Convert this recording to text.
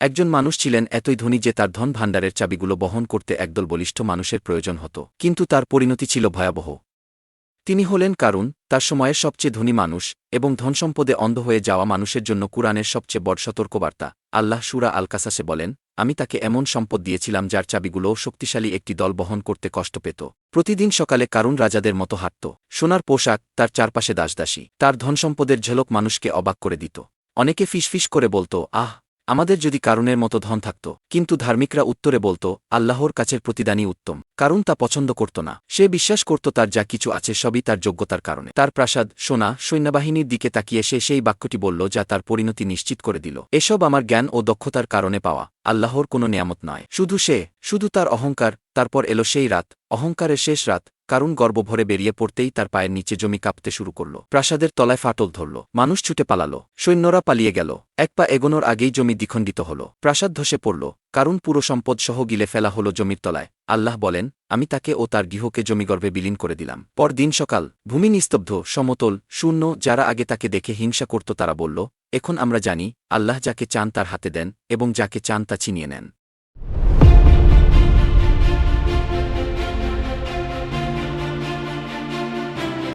একজন মানুষ ছিলেন এতই ধনী যে তার ধন ভাণ্ডারের চাবিগুলো বহন করতে একদল বলিষ্ঠ মানুষের প্রয়োজন হতো, কিন্তু তার পরিণতি ছিল ভয়াবহ। তিনি হলেন কারুন, তার সময়ের সবচেয়ে ধনী মানুষ, এবং ধনসম্পদে অন্ধ হয়ে যাওয়া মানুষের জন্য কুরআনের সবচেয়ে বড় সতর্কবার্তা। আল্লাহ সুরা আল কাসাসে বলেন, আমি তাকে এমন সম্পদ দিয়েছিলাম যার চাবিগুলোও শক্তিশালী একটি দল বহন করতে কষ্ট পেত। প্রতিদিন সকালে কারুন রাজাদের মতো হাঁটত। সোনার পোশাক, তার চারপাশে দাসদাসী। তার ধনসম্পদের ঝলক মানুষকে অবাক করে দিত। অনেকে ফিসফিস করে বলতো, আহ আমাদের যদি কারণের মতো ধন থাকত, কিন্তু ধার্মিকরা উত্তরে বলত, আল্লাহর কাছের প্রতিদানই উত্তম, কারণ তা পছন্দ করত না। সে বিশ্বাস করত তার যা কিছু আছে সবই তার যোগ্যতার কারণে। তার প্রাসাদ, সোনা, সৈন্যবাহিনীর দিকে তাকিয়ে সে সেই বাক্যটি বলল যা তার পরিণতি নিশ্চিত করে দিল। এসব আমার জ্ঞান ও দক্ষতার কারণে পাওয়া। আল্লাহর কোনো নিয়ামত নয়। শুধু সে, শুধু তার অহংকার, তারপর এলো সেই রাত, অহংকারের শেষ রাত কারণ গর্ব ভরে বেরিয়ে পড়তেই তার পায়ের নিচে জমি কাঁপতে শুরু করল। প্রাসাদের তলায় ফাটল ধরল। মানুষ ছুটে পালাল। সৈন্যরা পালিয়ে গেল। এক পা এগোনোর আগেই জমি দ্বিখণ্ডিত হল। প্রাসাদ ধসে পড়ল। কারণ পুরো সম্পদ সহ গিলে ফেলা হল জমির তলায়। আল্লাহ বলেন, আমি তাকে ও তার গৃহকে জমিগর্ভে বিলীন করে দিলাম। পর দিন সকাল, ভূমি নিস্তব্ধ, সমতল, শূন্য, যারা আগে তাকে দেখে হিংসা করত তারা বলল এখন আমরা জানি, আল্লাহ যাকে চান তার হাতে দেন এবং যাকে চান তা ছিনিয়ে নেন।